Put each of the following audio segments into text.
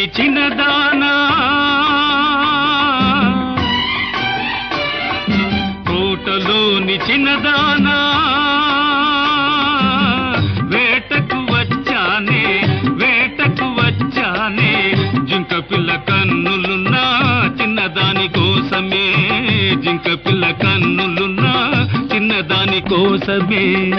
నిలిచిన దానా. కోటలో నిచిన చిన్నదానా వేటకు వచ్చానే వేటకు వచ్చానే. జింక పిల్ల కన్నులున్నా చిన్నదాని కోసమే. జింక పిల్ల కన్నులున్నా చిన్నదాని కోసమే.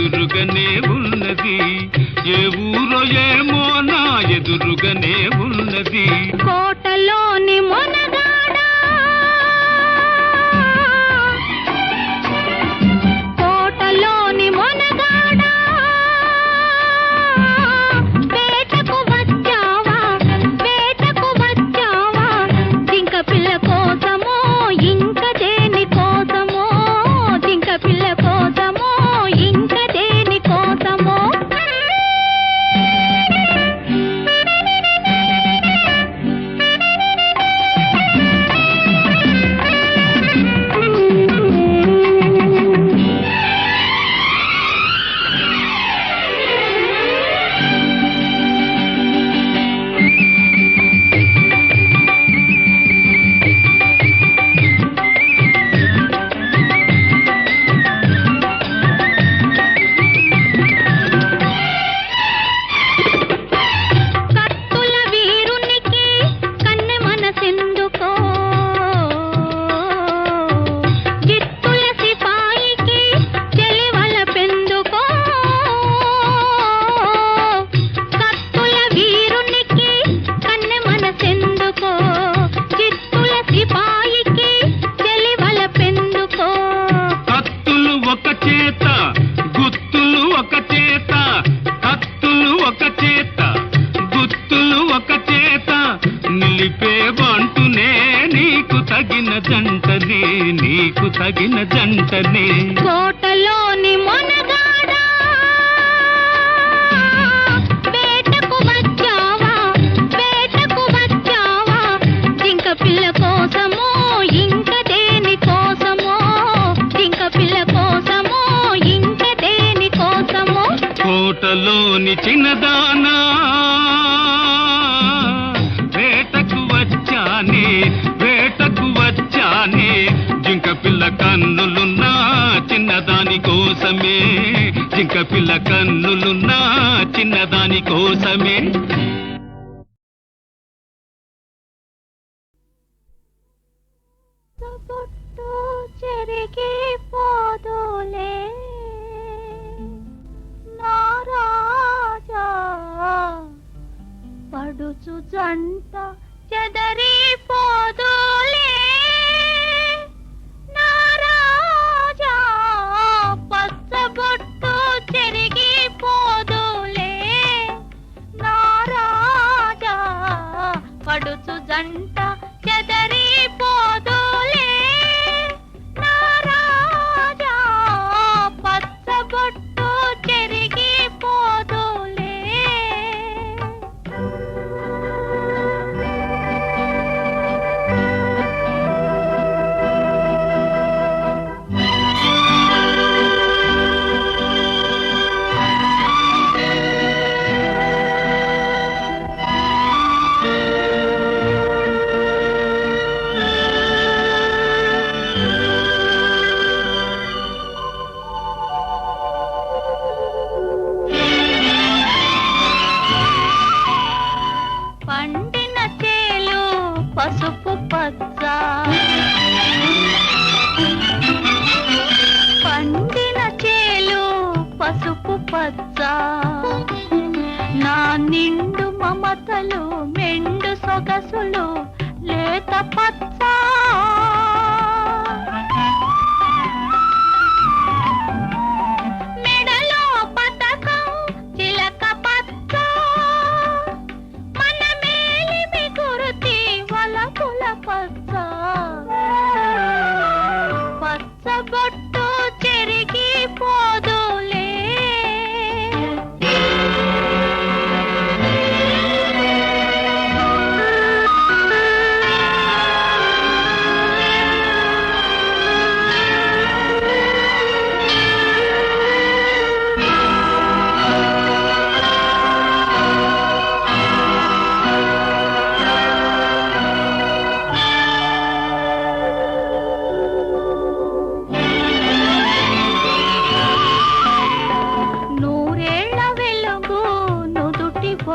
ఎదురుగానే ఉన్నది. ఏ ఊరో ఏమో నా ఎదురుగానే ఉన్నది. కోటలోని మొన్న చేత నిలిపే బంటునే నీకు తగిన జంటనే నీకు తగిన జంటనే. కోటలోని మొనగాడ వేటకు వచ్చావా వేటకు వచ్చావా? జింక పిల్ల కోసమో ఇంక దేని కోసమో? జింక పిల్ల కోసమో ఇంక దేని కోసమో? కోటలోని చిన్నదానా కన్నులున్నా చిన్నదాని కోసమే. జింక పిల్ల కన్నులున్నా చిన్నదాని కోసమే. చెరిగే పోదులే. పడుచు జంట చెదరిపోదు కంట చెదర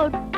Oh.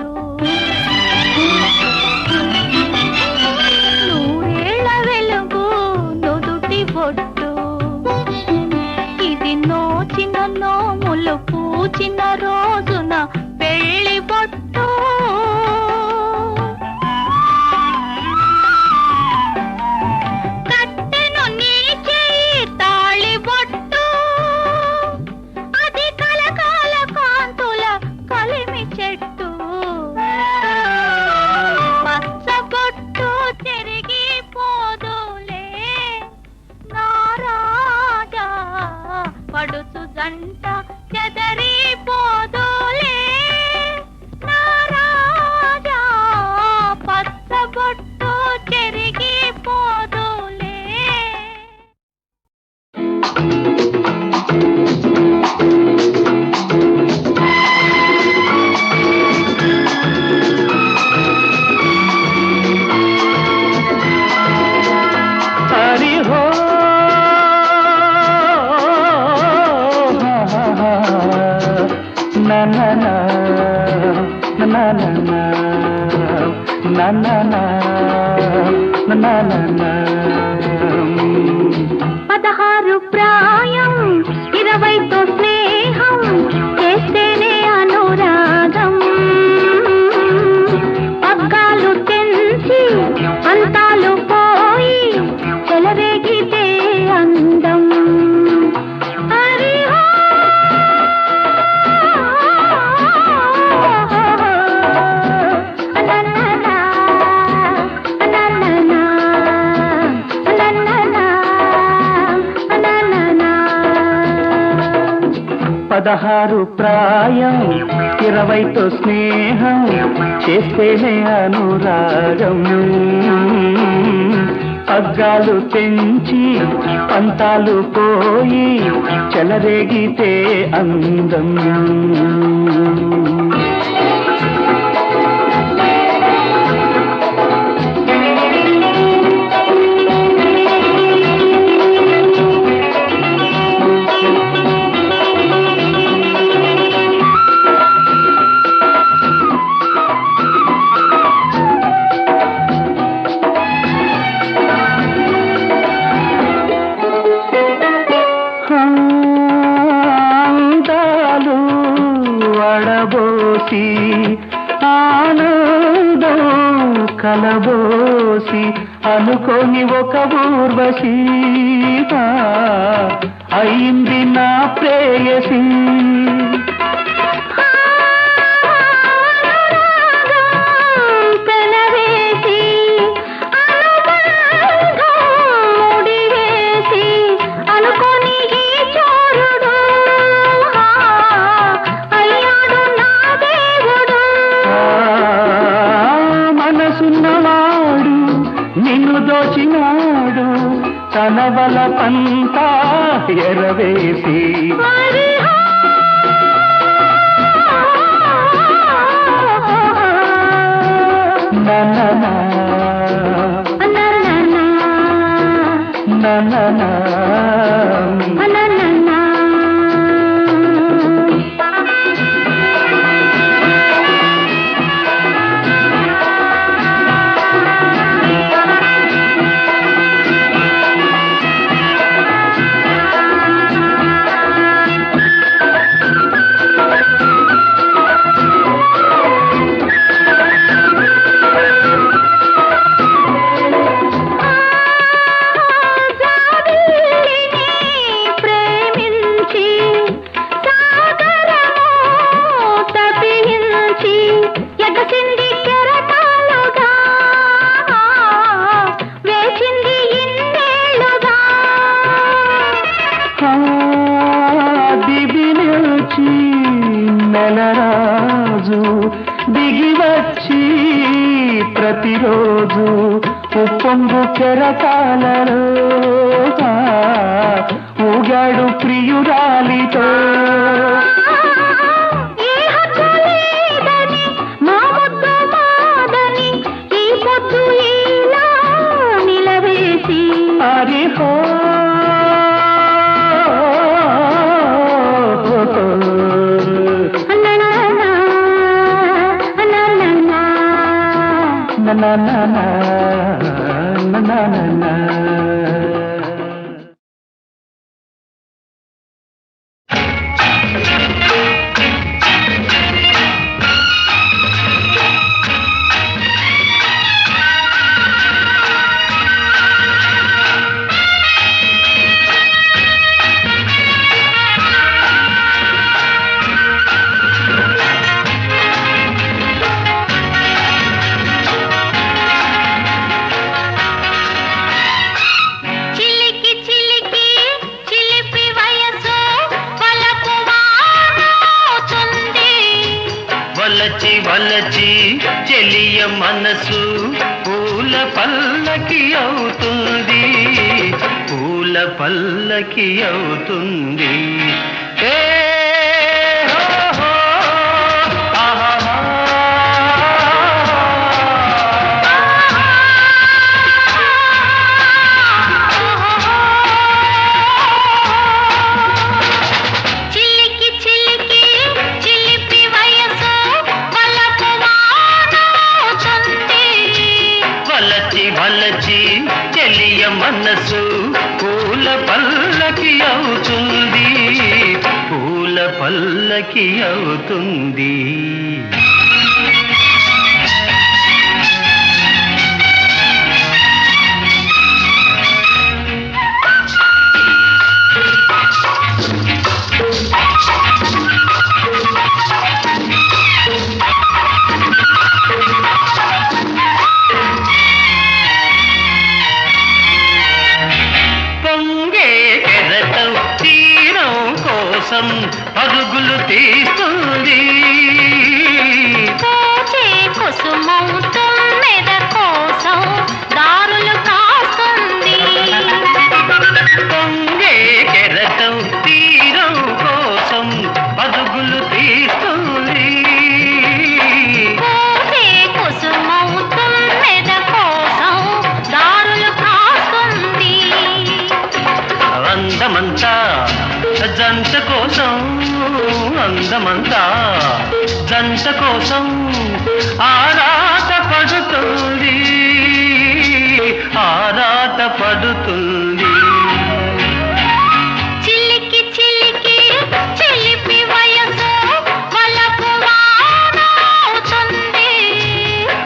పదహారు ప్రాయం ఇరవైతో స్నేహం చేస్తేనే అనురాగం. పగ్గాలు పెంచి పంతాలు పోయి చెలరేగితే అందం. వేసి వలచి చెలియ మనసు పూల పల్లకి అవుతుంది. పూల పల్లకి అవుతుంది. పల్లకి అవుతుంది పూల పల్లకి అవుతుంది. மனம் హింస కోసం ఆరాత పడుతుంది. ఆరాత పడుతుంది.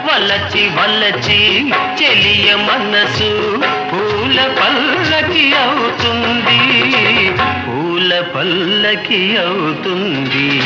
వల్లచి వల్లచి చెలియ మనసు పూల పల్లకి అవుతుంది. పూల పల్లకి అవుతుంది.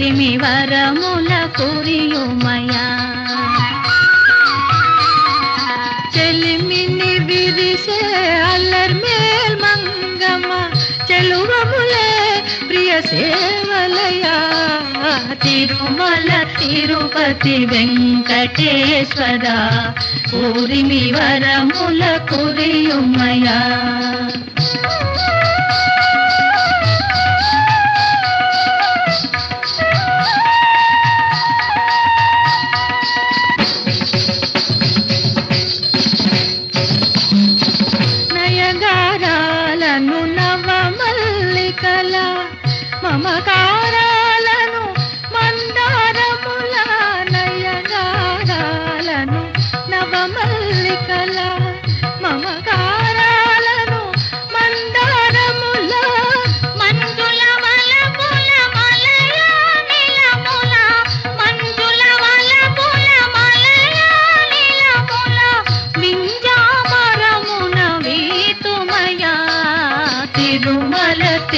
ఉరిమి వరముల కురియుమయా చెలిమిని విరిసే అల్లర్ మేల్ మంగమ్మ చెలువములే ప్రియ సేవలయా. తిరుమల తిరుపతి వెంకటేశ్వర ఊరిమి వరముల కురియుమయా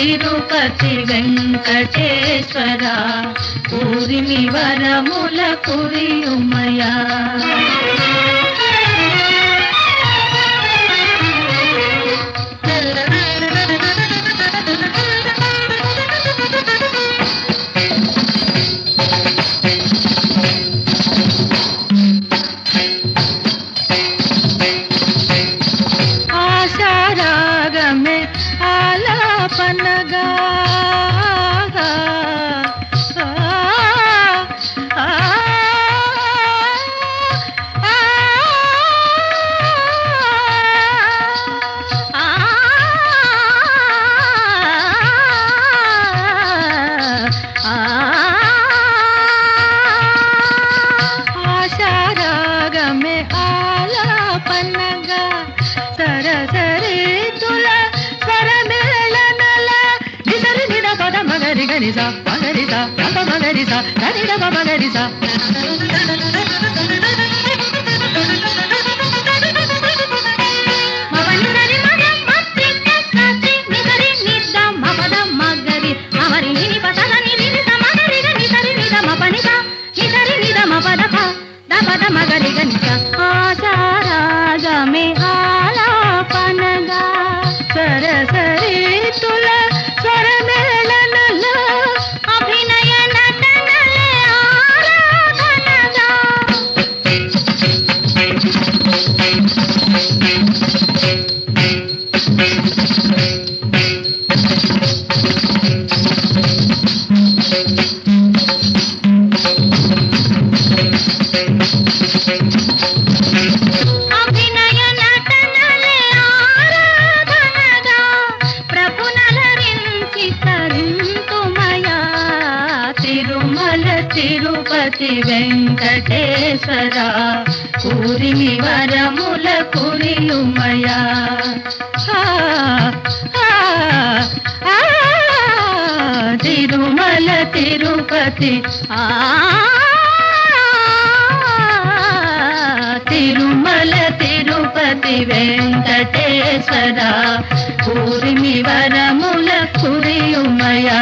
తిరుపతి వెంకటేశ్వర పూరిమి వరముల పురియుమయా పద పద మగలి గనిక ఆచారాగమే ఆ కురియుమయా తిరుమల తిరుపతి. ఆ తిరుమల తిరుపతి వెంకటేశ్వర. ఊరిమి వరముల కురియుమయా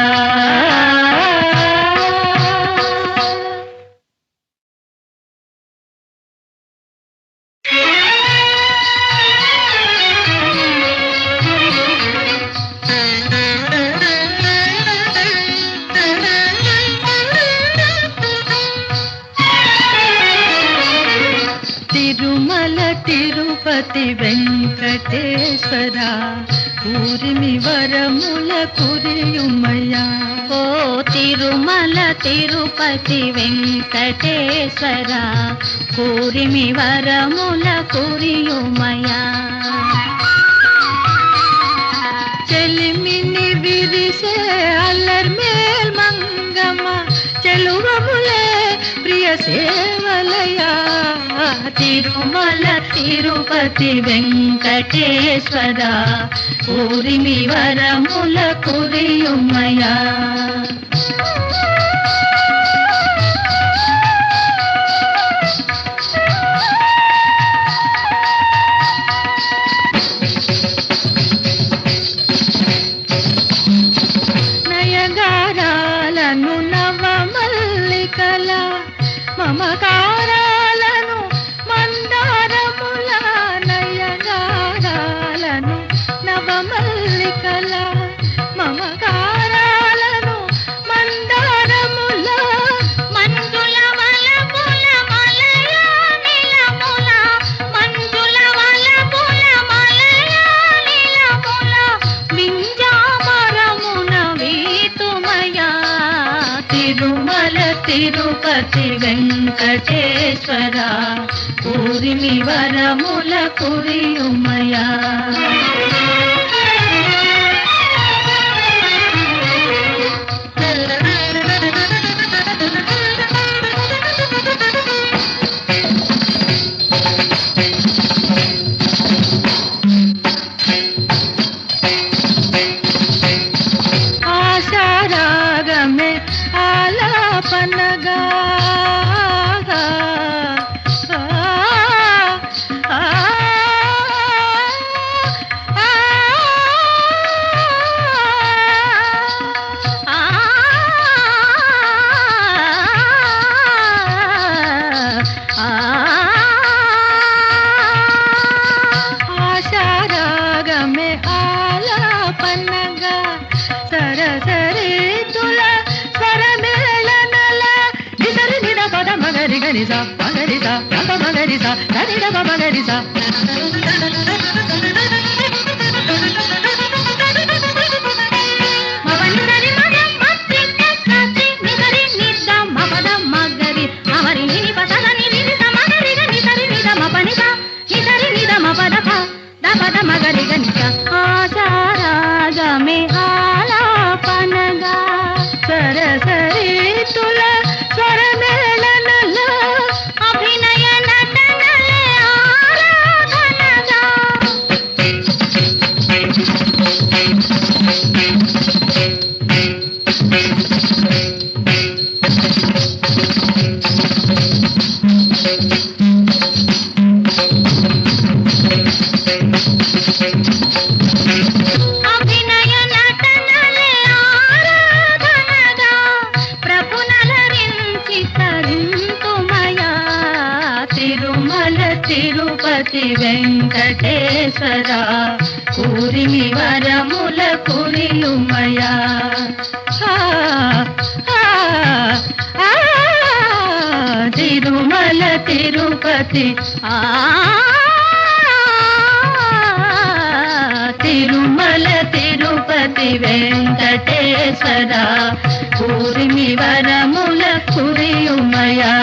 ఊరిమి వరముల కురియుమయ్యా ఓ తిరుమల తిరుపతి వెంకటేశ్వర కూరిమి వరముల కురియుమయా చెలిమిని విరిసే అల్లర్మేల్ మంగమ్మ చెలువములే ప్రియ సేవలయా? తిరుమల తిరుపతి వెంకటేశ్వర ఊరిమి వరముల కురియుమయా? నయగారాలను कला मम कारा। తిరుపతి వెంకటేశ్వర పూరిమి వరముల కురియుమయా. రప మగరిస సరిద మగరిస వెంకటేశ్వర కూరిమి వరముల కురియుమయా. తిరుమల తిరుపతి. తిరుమల తిరుపతి వెంకటేశ్వర. కూరిమి కురియుమయా.